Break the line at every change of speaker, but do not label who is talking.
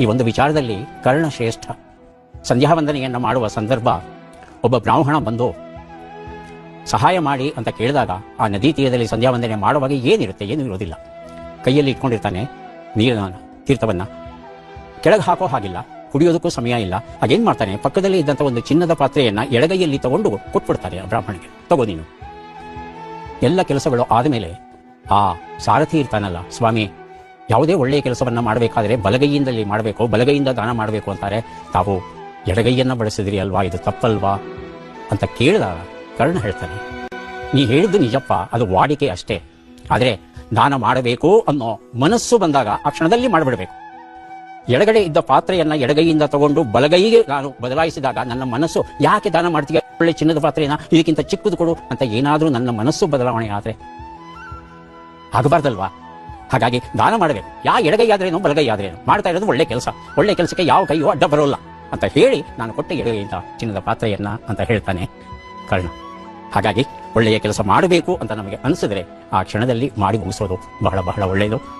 ಈ ಒಂದು ವಿಚಾರದಲ್ಲಿ ಕರ್ಣ ಶ್ರೇಷ್ಠ ಸಂಧ್ಯಾ ವಂದನೆಯನ್ನು ಮಾಡುವ ಸಂದರ್ಭ ಒಬ್ಬ ಬ್ರಾಹ್ಮಣ ಬಂದು ಸಹಾಯ ಮಾಡಿ ಅಂತ ಕೇಳಿದಾಗ ಆ ನದಿ ತೀರದಲ್ಲಿ ಸಂಧ್ಯಾ ವಂದನೆ ಮಾಡುವಾಗ ಏನಿರುತ್ತೆ ಏನು ಇರೋದಿಲ್ಲ. ಕೈಯಲ್ಲಿ ಇಟ್ಕೊಂಡಿರ್ತಾನೆ ನೀರಿನ ತೀರ್ಥವನ್ನು. ಕೆಳಗೆ ಹಾಕೋ ಹಾಗಿಲ್ಲ, ಕುಡಿಯೋದಕ್ಕೂ ಸಮಯ ಇಲ್ಲ. ಹಾಗೇನು ಮಾಡ್ತಾನೆ, ಪಕ್ಕದಲ್ಲಿ ಇದ್ದಂಥ ಒಂದು ಚಿನ್ನದ ಪಾತ್ರೆಯನ್ನ ಎಡಗೈಯಲ್ಲಿ ತಗೊಂಡು ಕೊಟ್ಬಿಡ್ತಾರೆ ಆ ಬ್ರಾಹ್ಮಣಿಗೆ. ತಗೋ ನೀನು. ಎಲ್ಲ ಕೆಲಸಗಳು ಆದಮೇಲೆ ಆ ಸಾರಥಿ ಇರ್ತಾನಲ್ಲ ಸ್ವಾಮಿ ಯಾವುದೇ ಒಳ್ಳೆಯ ಕೆಲಸವನ್ನ ಮಾಡಬೇಕಾದ್ರೆ ಬಲಗೈಯಿಂದಲೇ ಮಾಡಬೇಕು, ಬಲಗೈಯಿಂದ ದಾನ ಮಾಡಬೇಕು ಅಂತಾರೆ. ತಾವು ಎಡಗೈಯನ್ನು ಬಳಸಿದ್ರಿ ಅಲ್ವಾ, ಇದು ತಪ್ಪಲ್ವಾ ಅಂತ ಕೇಳಿದಾಗ ಕರ್ಣ ಹೇಳ್ತಾನೆ, ನೀ ಹೇಳಿದ್ದು ನಿಜಪ್ಪ, ಅದು ವಾಡಿಕೆ ಅಷ್ಟೇ. ಆದರೆ ದಾನ ಮಾಡಬೇಕು ಅನ್ನೋ ಮನಸ್ಸು ಬಂದಾಗ ಆ ಕ್ಷಣದಲ್ಲಿ ಮಾಡಿಬಿಡಬೇಕು. ಎಡಗಡೆ ಇದ್ದ ಪಾತ್ರೆಯನ್ನು ಎಡಗೈಯಿಂದ ತಗೊಂಡು ಬಲಗೈಗೆ ನಾನು ಬದಲಾಯಿಸಿದಾಗ ನನ್ನ ಮನಸ್ಸು ಯಾಕೆ ದಾನ ಮಾಡ್ತೀಯ? ಒಳ್ಳೆ ಚಿನ್ನದ ಪಾತ್ರೆಯನ್ನು ಇದಕ್ಕಿಂತ ಚಿಕ್ಕದು ಕೊಡು ಅಂತ ಏನಾದರೂ ನನ್ನ ಮನಸ್ಸು ಬದಲಾವಣೆ ಆದರೆ ಆಗಬಾರ್ದಲ್ವಾ? ಹಾಗಾಗಿ ದಾನ ಮಾಡಬೇಕು. ಯಾವ ಎಡಗೈ ಆದ್ರೇನು ಬಲಗೈ ಆದ್ರೇನು ಮಾಡ್ತಾ ಇರೋದು ಒಳ್ಳೆ ಕೆಲಸ. ಒಳ್ಳೆ ಕೆಲಸಕ್ಕೆ ಯಾವ ಕೈಯೂ ಅಡ್ಡ ಬರೋಲ್ಲ. ಅಂತ ಹೇಳಿ ನಾನು ಕೊಟ್ಟ ಎಡಗೈಯಿಂದ ಚಿನ್ನದ ಪಾತ್ರೆಯನ್ನ ಅಂತ ಹೇಳ್ತಾನೆ ಕರ್ಣ. ಹಾಗಾಗಿ ಒಳ್ಳೆಯ ಕೆಲಸ ಮಾಡಬೇಕು ಅಂತ ನಮಗೆ ಅನಿಸಿದ್ರೆ ಆ ಕ್ಷಣದಲ್ಲಿ ಮಾಡಿ ಮುಗಿಸೋದು ಬಹಳ ಬಹಳ ಒಳ್ಳೆಯದು.